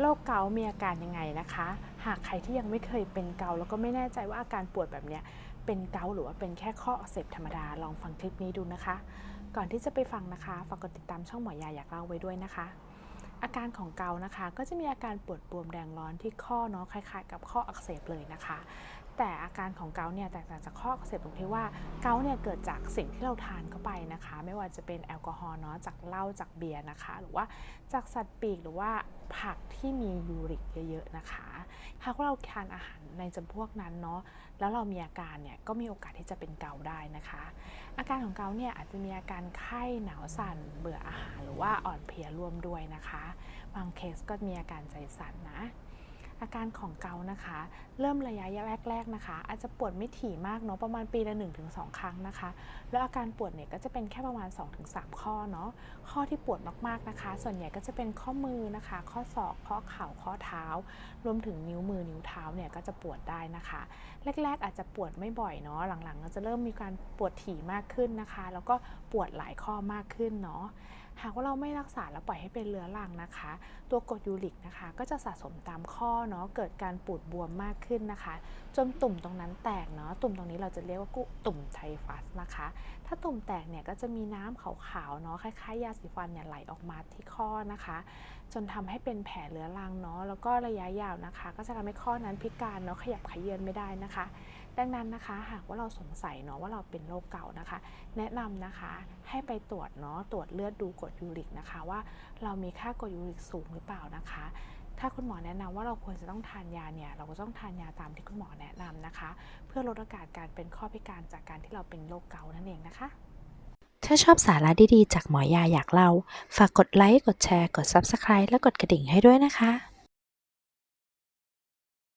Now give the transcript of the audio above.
โรคเกาต์มีอาการยังไงนะคะ หากใครที่ยังไม่เคยเป็นเกาต์แล้วก็ไม่แน่ใจว่าอาการปวดแบบเนี้ยเป็นเกาต์หรือว่าเป็นแค่ข้ออักเสบธรรมดาลองฟังคลิปนี้ดูนะคะ ก่อนที่จะไปฟังนะคะฝากกดติดตามช่องหมอยาอยากเล่าไว้ด้วยนะคะ อาการของเกาต์นะคะ ก็จะมีอาการปวดบวมแดงร้อนที่ข้อเนาะคล้ายๆ กับข้ออักเสบเลยนะคะ แต่อาการของเกาเนี่ยแตกต่างจากข้ออักเสบตรงที่ว่าเกาเนี่ยเกิดจากสิ่งที่เราทานเข้าไปนะคะ ไม่ว่าจะเป็นแอลกอฮอล์เนาะจากเหล้าจากเบียร์นะคะ หรือว่าจากสัตว์ปีกหรือว่าผักที่มียูริกเยอะๆนะคะหากเราทานอาหารในจำพวกนั้นเนาะแล้วเรามีอาการเนี่ยก็มีโอกาสที่จะเป็นเกาได้นะคะ อาการของเกาเนี่ยอาจจะมีอาการไข้หนาวสั่นเบื่ออาหาร หรือว่าอ่อนเพลียร่วมด้วยนะคะ บางเคสก็มีอาการใจสั่นนะ อาการของเกานะคะ เริ่มระยะแรก ๆนะคะ อาจจะปวดไม่ถี่มากเนาะประมาณปีละ 1-2 ครั้งนะคะ แล้วอาการปวดเนี่ยก็จะเป็นแค่ประมาณ 2-3 ข้อเนาะข้อที่ปวดมากๆนะคะ ส่วนใหญ่ก็จะเป็นข้อมือนะคะ ข้อศอกข้อเข่าข้อเท้า รวมถึงนิ้วมือนิ้วเท้าเนี่ยก็จะปวดได้นะคะ แรก ๆ อาจจะปวดไม่บ่อยเนาะหลังๆก็จะเริ่มมีการปวดถี่มากขึ้นนะคะ แล้วก็ปวดหลายข้อมากขึ้นเนาะ หากว่าเราไม่รักษาแล้วปล่อยให้เป็นเรื้อรังนะคะ ตัวกรดยูริกนะคะ ก็จะสะสมตามข้อเนาะเกิดการปูดบวมมากขึ้นนะคะ จนตุ่มตรงนั้นแตกเนาะตุ่มตรงนี้เราจะเรียกว่ากุตุ่มไทฟัสนะคะ ถ้าตุ่มแตกเนี่ยก็จะมีน้ำขาวๆเนาะคล้ายๆยาสีฟันเนี่ยไหลออกมาที่ข้อนะคะ จนทำให้เป็นแผลเรื้อรังเนาะแล้วก็ระยะยาวนะคะ ก็จะทำให้ข้อนั้นพิการเนาะขยับขยื้อนไม่ได้นะคะ ดังนั้นนะคะ หากว่าเราสงสัยเนาะว่าเราเป็นโรคเก่านะคะ แนะนำนะคะให้ไปตรวจเนาะตรวจเลือดดูกรดยูริกนะคะ ว่าเรามีค่ากรดยูริกสูงหรือเปล่านะคะ ถ้าคุณหมอแนะนำว่าเราควรจะต้องทานยาเนี่ยเราก็ต้องทานยาตามที่คุณหมอแนะนำนะคะ เพื่อลดโอกาสการเป็นข้อพิการจากการที่เราเป็นโรคเกาต์นั่นเองนะคะถ้าชอบสาระดีๆ จากหมอยาอยากเล่า ฝากกดไลค์ กดแชร์ กด Subscribe และกดกระดิ่งให้ด้วยนะคะ